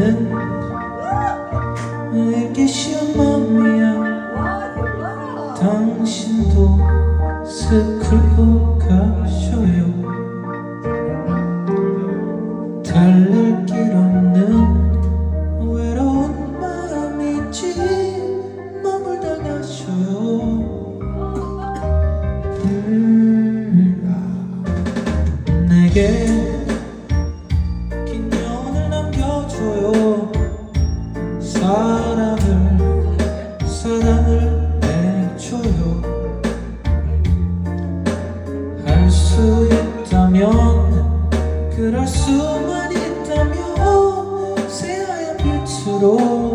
나는 내게 쉬운 마음이야. 당신도 스쿨로 가셔요. 달랠 길 없는 외로운 마음이지. 맘을 당하셔요. 음, 내게 사랑을 사랑을 내줘요. 할 수 있다면 그럴 수만 있다면 새하얀 빛으로